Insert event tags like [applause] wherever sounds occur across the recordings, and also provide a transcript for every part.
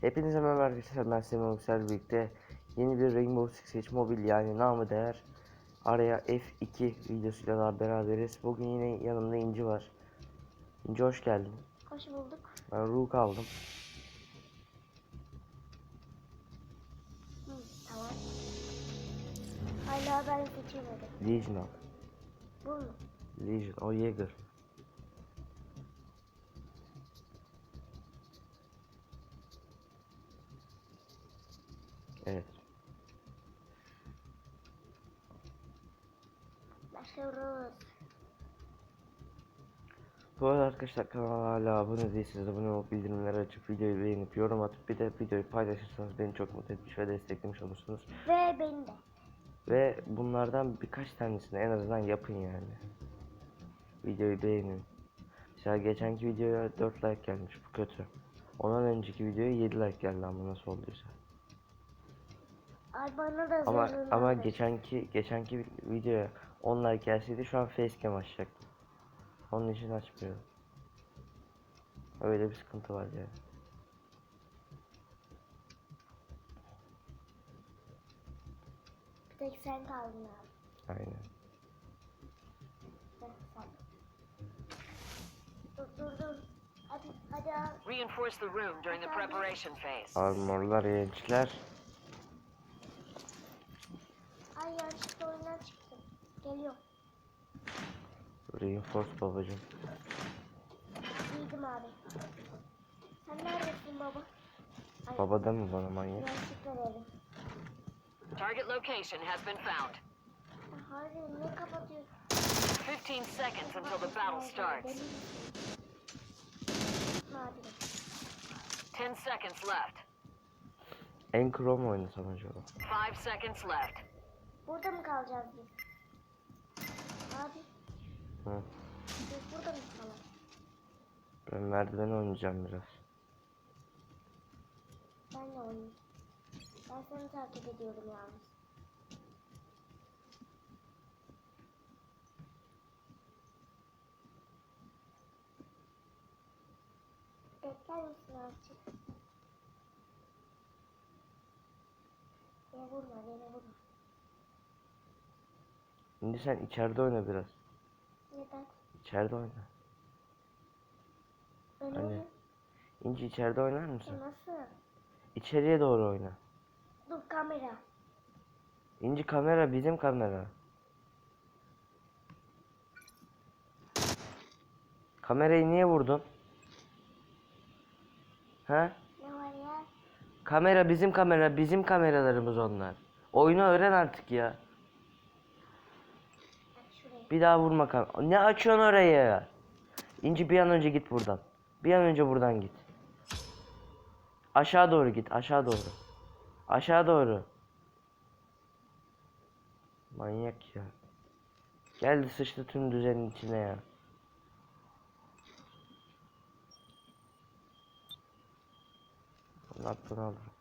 Hepinize merhaba arkadaşlar ben Semih Yüksel birlikte yeni bir Rainbow Six Siege Mobile yani namı değer araya F2 videosuyla daha beraberiz. Bugün yine yanımda İnci var. İnci hoş geldin. Hoş bulduk. Ben Rook aldım. Hı, tamam. Hala ben seçemedim. Legion al. Bu mu? Legion o Jaeger. Evet. Başlıyoruz. Bu arada arkadaşlar kanala hala abone değilseniz abone olup bildirimleri açıp videoyu beğenip yorum atıp bir de videoyu paylaşırsanız beni çok mutlu etmiş ve desteklemiş olursunuz. Ve beni de. Ve bunlardan birkaç tanesini en azından yapın yani. Videoyu beğenin. Mesela geçenki videoya 4 like gelmiş bu kötü. Ondan önceki videoya 7 like geldi ama nasıl olduysa. Ay bana da Ama ama geçenki geçenki videoya 10 like gelseydi şu an facecam açacaktım. Onun için açmıyorum. Öyle bir sıkıntı var yani. Bir tek sen kaldın abi. Aynen. Dur dur dur. Hadi hadi abi. Reinforce the room during the preparation phase. Armorlar gençler. Ay yanlışlıkla oyundan çıktım. Geliyor. Reinforce babacım. Giydim abi. Sen neredesin baba? Ay, Baba deme bana manyak. Yanlışlıkla dedim. Target location has been found. Hayır ne kapatıyorsun? 15 seconds until the battle starts. 10 seconds left. En Chrome oynasam acaba. 5 seconds left. Burada mı kalacağız biz? Abi Biz burada mı kalalım? Ben merdiven oynayacağım biraz. Ben de oynayayım. Ben seni takip ediyorum yalnız. Bekler misin azıcık? Beni vurma, beni vurma. Şimdi sen içeride oyna biraz. Neden? İçeride oyna. Ben Hani? İnci içeride oynar mısın? Nasıl? İçeriye doğru oyna. Dur kamera. İnci kamera bizim kamera. Kamerayı niye vurdun? Ha? Ne var ya? Kamera bizim kamera, bizim kameralarımız onlar. Oyunu öğren artık ya. Bir daha vurma kam. Ne açıyorsun orayı? İnci bir an önce git buradan. Bir an önce buradan git. Aşağı doğru git, aşağı doğru. Aşağı doğru. Manyak ya. Geldi sıçtı tüm düzenin içine ya. Allah aklını alır.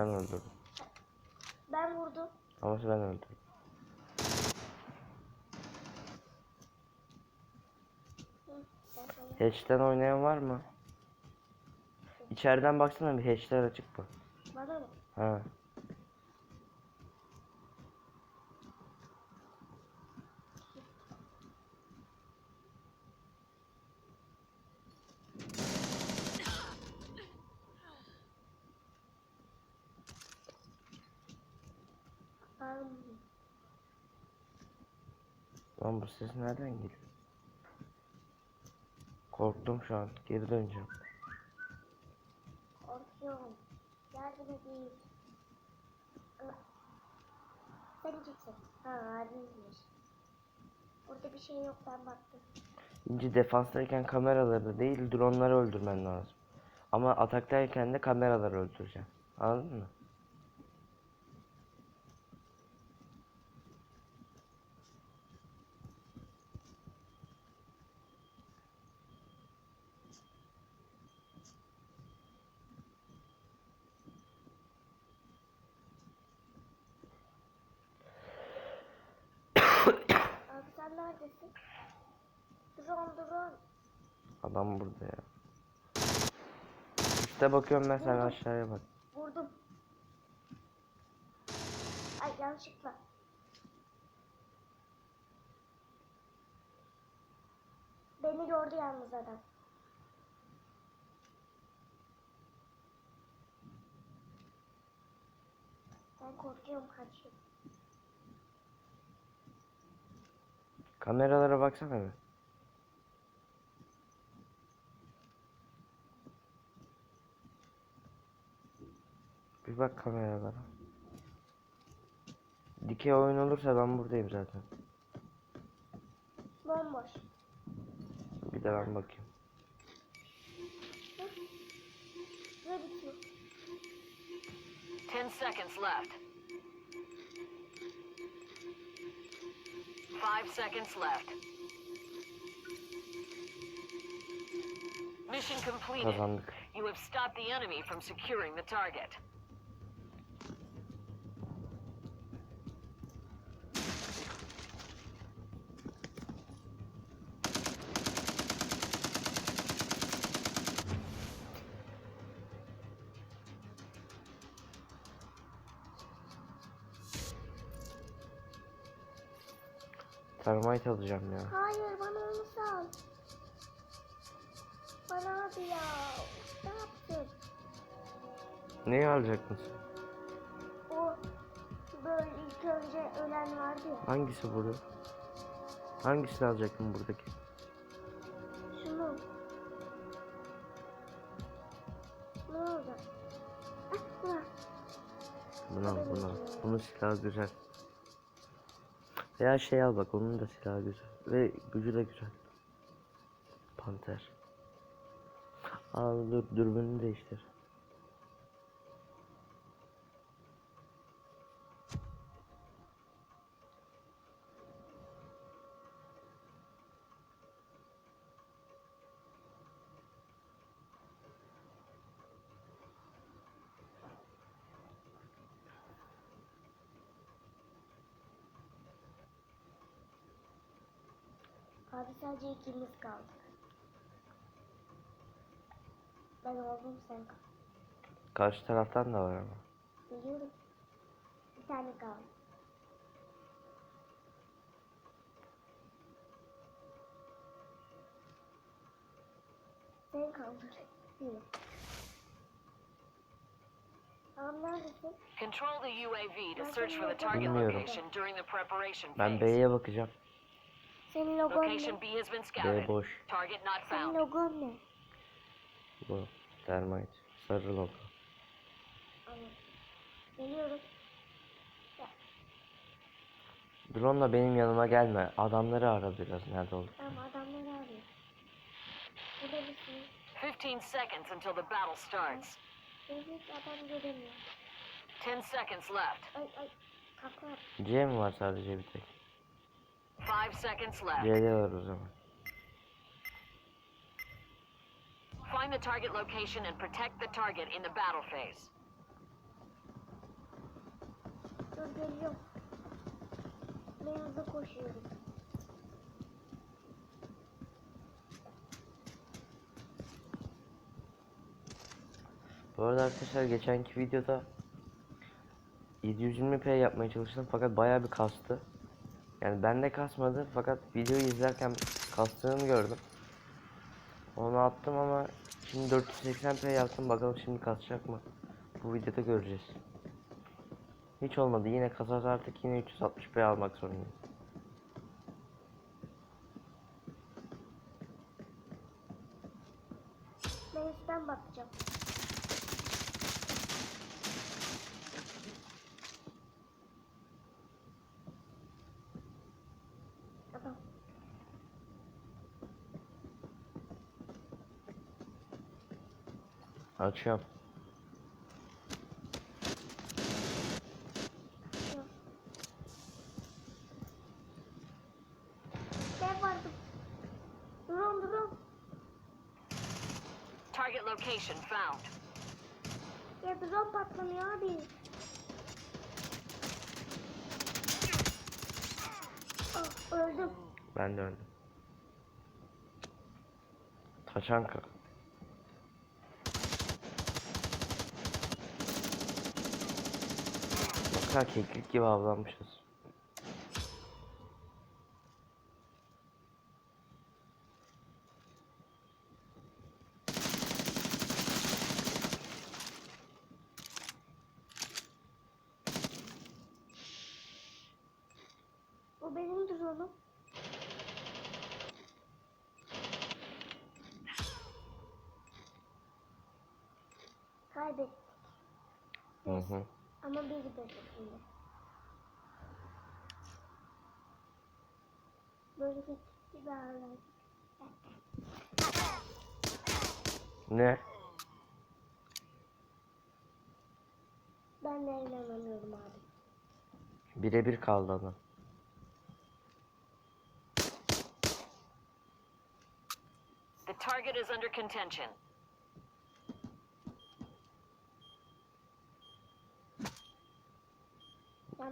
Ben öldürdüm. Ben vurdum. Ama ben öldürdüm. Hatch'ten oynayan var mı? İçeriden baksana bir hatch'ler açık mı? Bana mı? Ha. Lan bu ses nereden geliyor? Korktum şu an. Geri döneceğim. Korkuyorum. Yardım edeyim. Aa, Sen çıksın. Ha harbiymiş. Burada bir şey yok ben baktım. İnci defanstayken kameraları değil dronları öldürmen lazım. Ama ataktayken de kameraları öldüreceksin. Anladın mı? neredesin? Drone drone. Adam burada ya. Üste bakıyorum ben sen aşağıya bak. Vurdum. Ay yanlışlıkla. Beni gördü yalnız adam. Ben korkuyorum kaçıyorum. Kameralara baksana bir. Bir bak kameralara. Dikey oyun olursa ben buradayım zaten. Bomboş. Bir de ben bakayım. 10 seconds left. 5 seconds left. Mission completed. Kazandık. You have stopped the enemy from securing the target. Termite alacağım ya. Hayır bana onu sal. Bana hadi ya. Ne yaptın? Neyi alacak mısın? O böyle ilk önce ölen vardı ya. Hangisi burada? Hangisini alacaktım buradaki? Şunu. Ne oldu? Ah, buna. Bunu al bunu silahı güzel. Veya şey al bak onun da silahı güzel. Ve gücü de güzel. Panter. Al dur dürbünü değiştir. Abi sadece ikimiz kaldık. Ben oldum sen kal. Karşı taraftan da var ama. Biliyorum. Bir tane kaldı. Sen kaldır. Control the UAV to search for the target Bilmiyorum. location during the preparation Ben phase. B'ye bakacağım. Senin logon ne? Location B has been scouted. B boş. Target not Senin found. logon ne? Bu. Termite. Sarı logo. Anladım. Geliyorum. Drone'la benim yanıma gelme. Adamları ara biraz nerede oldu. Tamam adamları arıyor. Burada mısın? 15 seconds until the battle starts. Hiç adam göremiyorum. 10 seconds left. Ay ay. Kaklar. C mi var sadece bir tek? 5 seconds left. C'de var o zaman. Find the target location and protect the target in the battle phase. Dur geliyorum. Ben hızlı koşuyorum. Bu arada arkadaşlar geçenki videoda 720p yapmaya çalıştım fakat bayağı bir kastı. Yani bende kasmadı fakat videoyu izlerken kastığını gördüm. Onu attım ama şimdi 480p yaptım bakalım şimdi kasacak mı? Bu videoda göreceğiz. Hiç olmadı yine kasar artık yine 360p almak zorundayım. Ben üstten bakacağım. Drone. Target location found. Ya drone patlamıyor abi. Ah öldüm. Ben de öldüm. Taşanka. Kadar keklik gibi avlanmışız. Bu benim drone'um. Kaybettik. Hı hı. Ama bir gidecek şimdi. Böyle gittik bir ağırladık. Ne? Ben de inanamıyorum abi. Birebir kaldı adam. The target is under contention.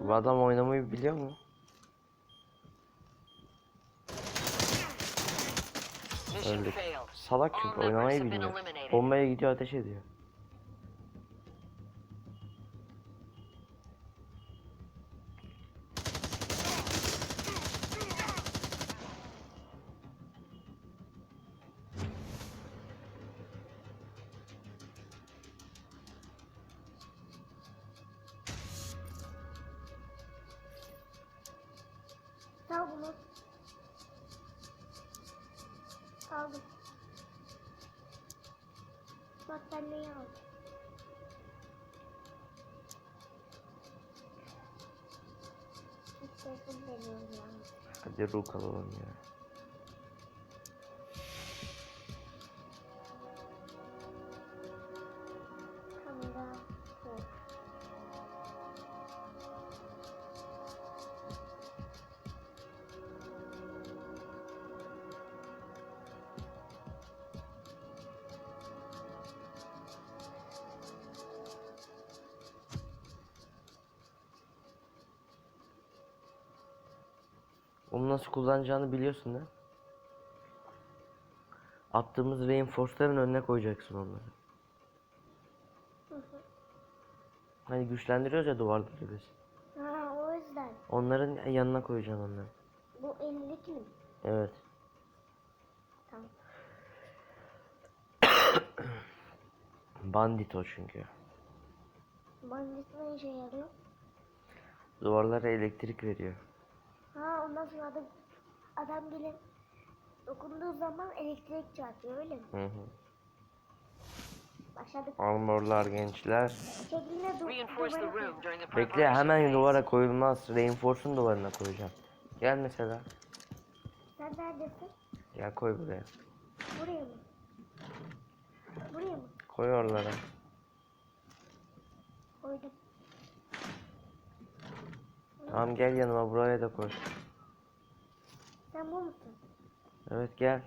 Bu adam oynamayı biliyor mu? Öldük. Salak çünkü oynamayı bilmiyor. Bombaya gidiyor ateş ediyor. Hadi Onu nasıl kullanacağını biliyorsun mi? Attığımız reinforce'ların önüne koyacaksın onları. Hı hı. Hani güçlendiriyoruz ya duvarları biz. Ha o yüzden. Onların yanına koyacaksın onları. Bu 50'lik mi? Evet. Tamam. [coughs] Bandit o çünkü. Bandit ne işe yarıyor? Duvarlara elektrik veriyor. Ha ondan sonra adam, adam bile dokunduğu zaman elektrik çarpıyor öyle mi? Hı hı. Başladık. Armorlar gençler. Şekline Bekle hemen duvara koyulmaz. Reinforce'un duvarına koyacağım. Gel mesela. Sen neredesin? Gel koy buraya. Buraya mı? Buraya mı? Koy oralara. Koydum. Tamam gel yanıma buraya da koy. Sen bu musun? Evet gel.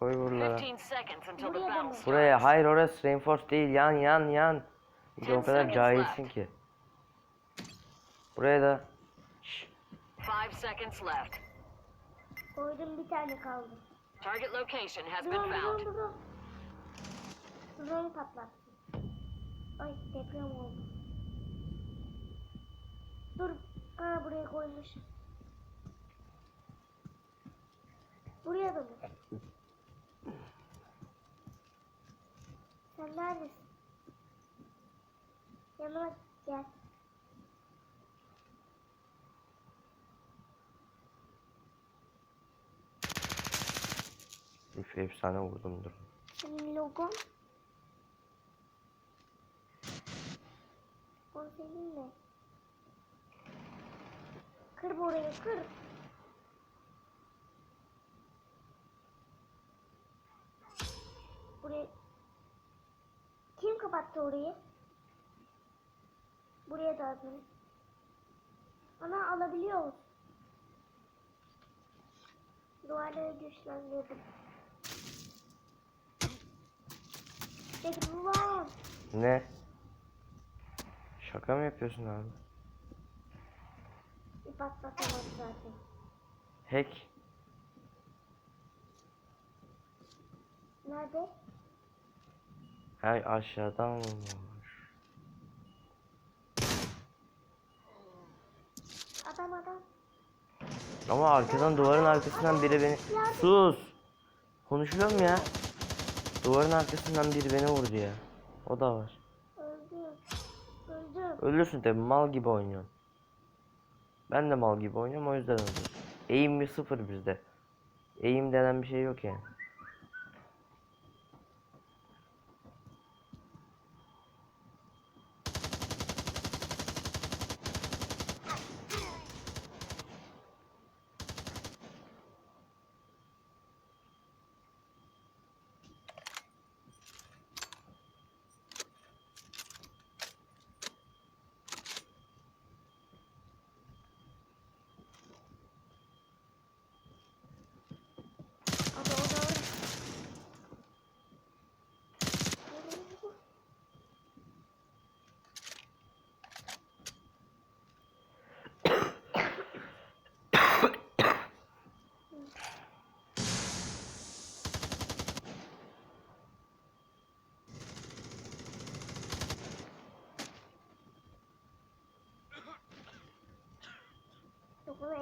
Koy buralara. 15 seconds until the Buraya hayır orası reinforce değil yan yan yan. Bir de o kadar cahilsin ki. Buraya da. Şşş, Five seconds left. Koydum bir tane kaldı. Target location has been found. Drone patlattı. Ay deprem oldu. Dur. Ha buraya koymuş. Buraya da mı? Sen neredesin? Yanıma gel. Üf efsane vurdum dur. Senin logon. O senin ne? Kır burayı kır. Burayı. Kim kapattı orayı? Buraya da atın. Ana alabiliyoruz. Duvarları güçlendirdim. Peki ulan. Ne? Şaka mı yapıyorsun abi? Bir patlatamaz zaten. Hack. Nerede? Hay aşağıdan vurmuş. Adam adam. Ama arkadan duvarın arkasından biri beni... Sus! Konuşuyorum ya. Duvarın arkasından biri beni vurdu ya. O da var. Öldüm. Öldüm. Ölürsün tabi mal gibi oynuyorsun. Ben de mal gibi oynuyorum o yüzden öldüm. Eğim bir sıfır bizde. Eğim denen bir şey yok yani.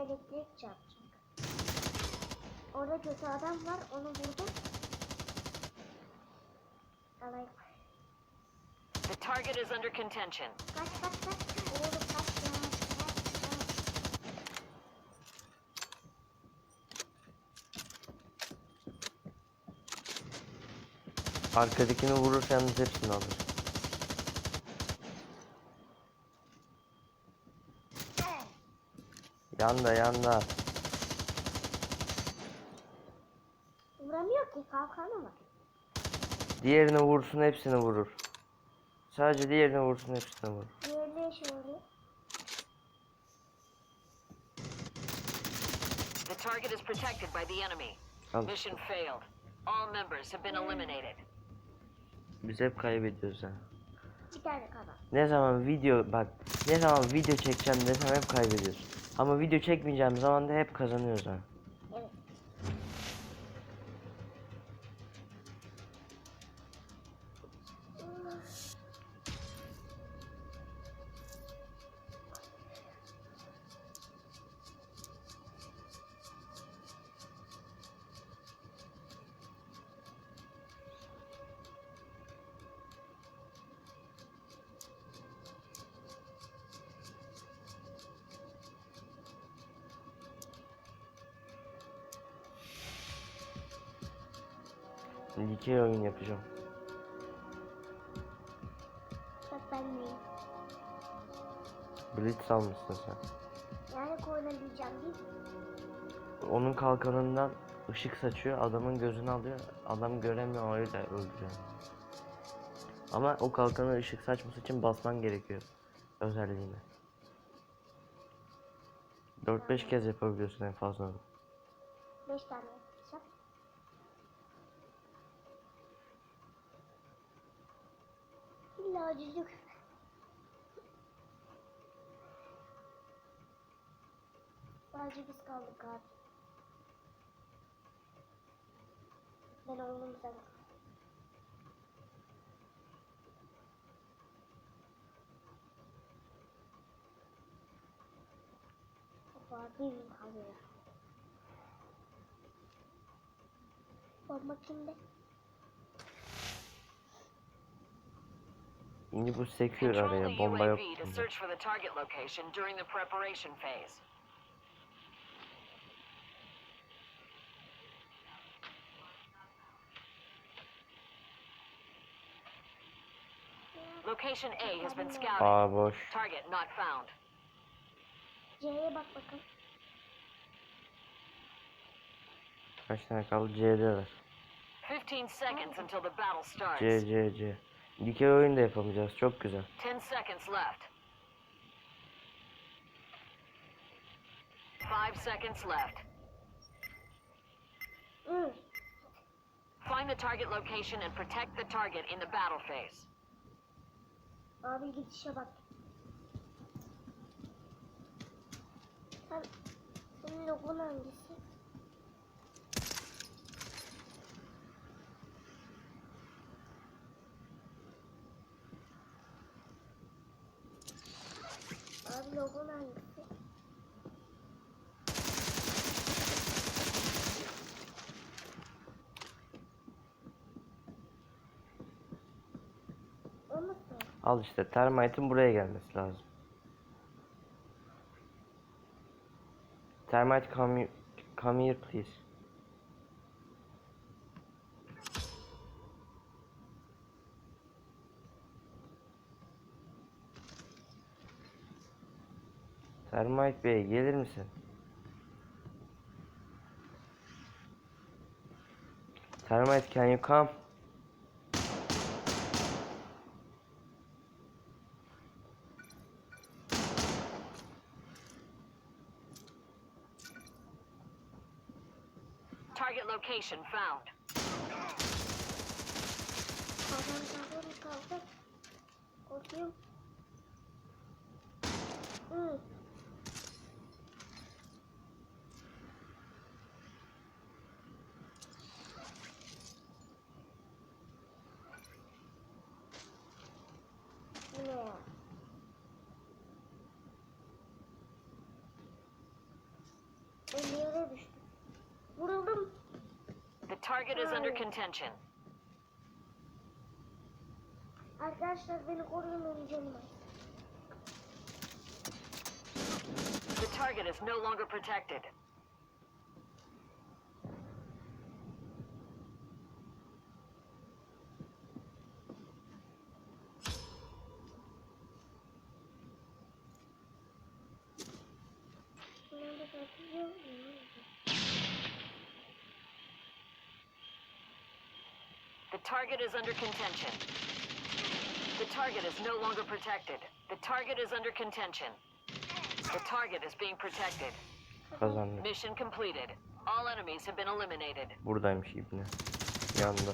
Elektrik çarpacak. Orada kötü adam var onu vurdum. Alay. The target is under contention. Kaç kaç kaç. Oğlum kaç ya. Kaç, kaç. Arkadakini vurursanız hepsini alır. Yanda yanda. Vuramıyor ki kalkanı var. Diğerini vursun hepsini vurur. Sadece diğerini vursun hepsini vurur. Diğerleri şöyle. The target is protected by the enemy. Al. Mission failed. All members have been eliminated. Biz hep kaybediyoruz ha. Bir tane kadar. Ne zaman video bak ne zaman video çekeceğim desem hep kaybediyoruz. Ama video çekmeyeceğim zaman da hep kazanıyoruz ha. Dikey oyun yapacağım. Bak ben neyim? Blitz almışsın sen. Yani koynalayacağım değil. Onun kalkanından ışık saçıyor, adamın gözünü alıyor, adam göremiyor öyle öldürüyor. Ama o kalkanı ışık saçması için basman gerekiyor özelliğine. 4-5 kez yapabiliyorsun en fazla onu. Beş tane cücük. Sadece biz kaldık abi. Ben oğlum sen. Baba bir gün kalıyor. Bomba kimde? Şimdi bu Control araya, bomba yok. UAV to bunda. search for the target location during the preparation phase. Location A has been scouted. Aa boş. Target not found. C'ye bak bakalım. Kaç tane kaldı? C'deler. 15 seconds until the battle starts. C, C, C. Dikey oyun da yapamayacağız, çok güzel. 10 seconds left. 5 seconds left. Hı. Find the target location and protect the target in the battle phase. Abi gidişe bak. Sen Bunun logon hangisi? Al işte termite'ın buraya gelmesi lazım. Termite come, come here please. Termite Bey gelir misin? Termite can you come? Target location found. Korkuyorum. Hı. Is under contention. The target is no longer protected. Bunları da bakıyor. The target is under contention. The target is no longer protected. The target is under contention. The target is being protected. Kazandık. Mission completed. All enemies have been eliminated. Buradaymış ibne. Yanında.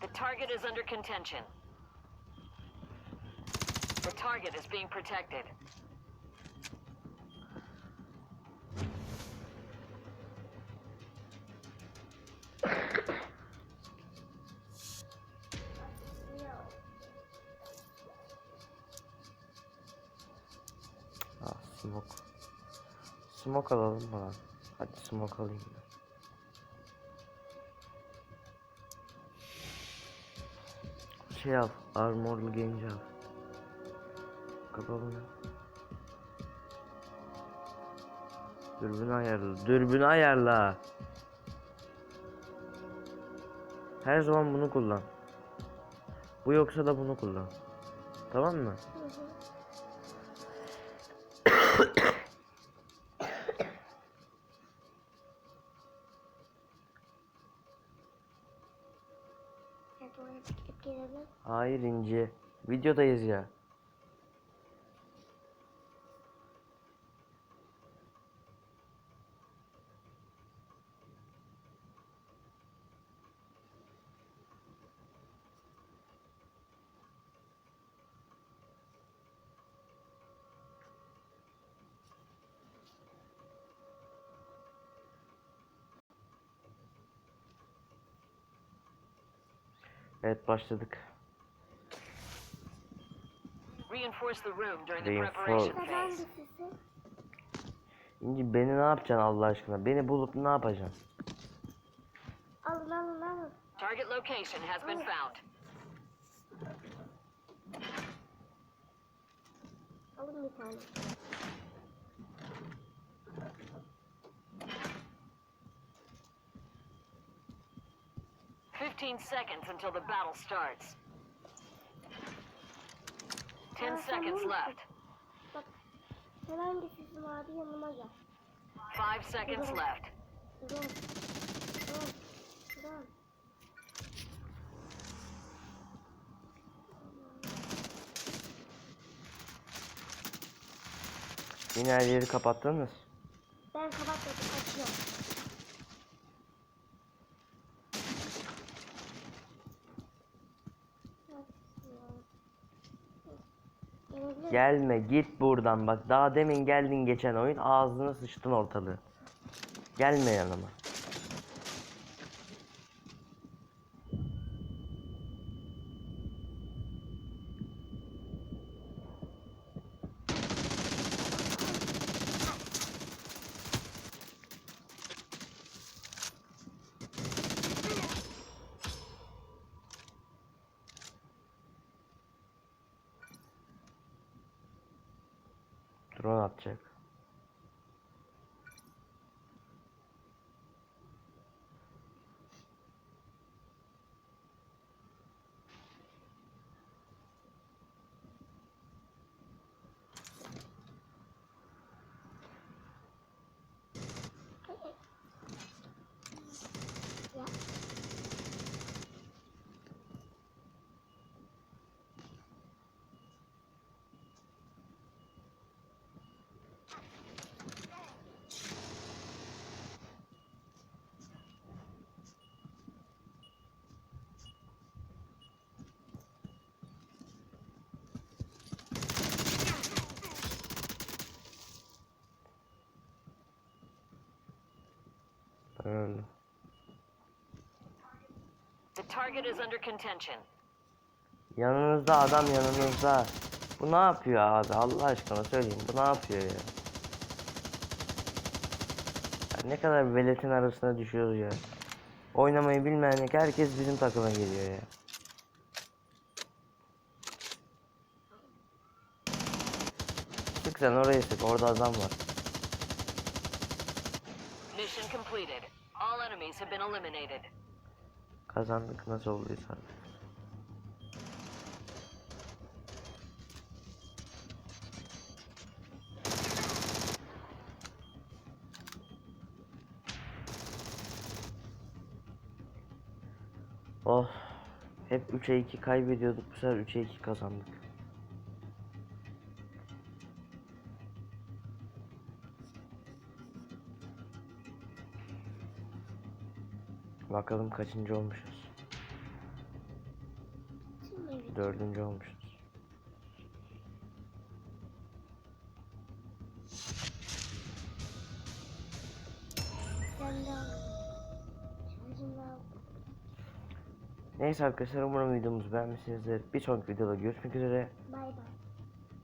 The target is under contention. The target is being protected. Smoke alalım bana. Hadi smoke alayım ben. Şey al. Armorlu genci al. Kapa bunu. Dürbünü ayarla. Dürbünü ayarla. Her zaman bunu kullan. Bu yoksa da bunu kullan. Tamam mı? Hayır İnci. Videodayız ya. Evet başladık. Reinforce the room during the preparation phase. İnci beni ne yapacaksın Allah aşkına? Beni bulup ne yapacaksın? Alın alın alın. Target location has been found. Alın bir tane. Fifteen seconds until the battle starts. Ten Aa, sen seconds bunu- left. Bak. Sen hangisisin abi yanıma gel. Five seconds Dur. left. Dur. Dur. Dur. Yine her yeri kapattınız. Ben kapatmadım kaçıyorum. Gelme git buradan bak. Daha demin geldin geçen oyun ağzına sıçtın ortalığı. Gelme yanıma. Drone Öyle. The target is under contention. Yanınızda adam yanınızda. Bu ne yapıyor abi? Allah aşkına söyleyin. Bu ne yapıyor ya? Ya ne kadar veletin arasına düşüyoruz ya. Oynamayı bilmeyen herkes bizim takıma geliyor ya. Sık sen oraya sık. Orada adam var. Mission completed. Enemies have been eliminated. Kazandık nasıl olduysa. Oh. Hep 3'e 2 kaybediyorduk. Bu sefer 3'e 2 kazandık. Bakalım kaçıncı olmuşuz. Dördüncü olmuşuz. Neyse arkadaşlar umarım videomuzu beğenmişsinizdir. Bir sonraki videoda görüşmek üzere. Bay bay.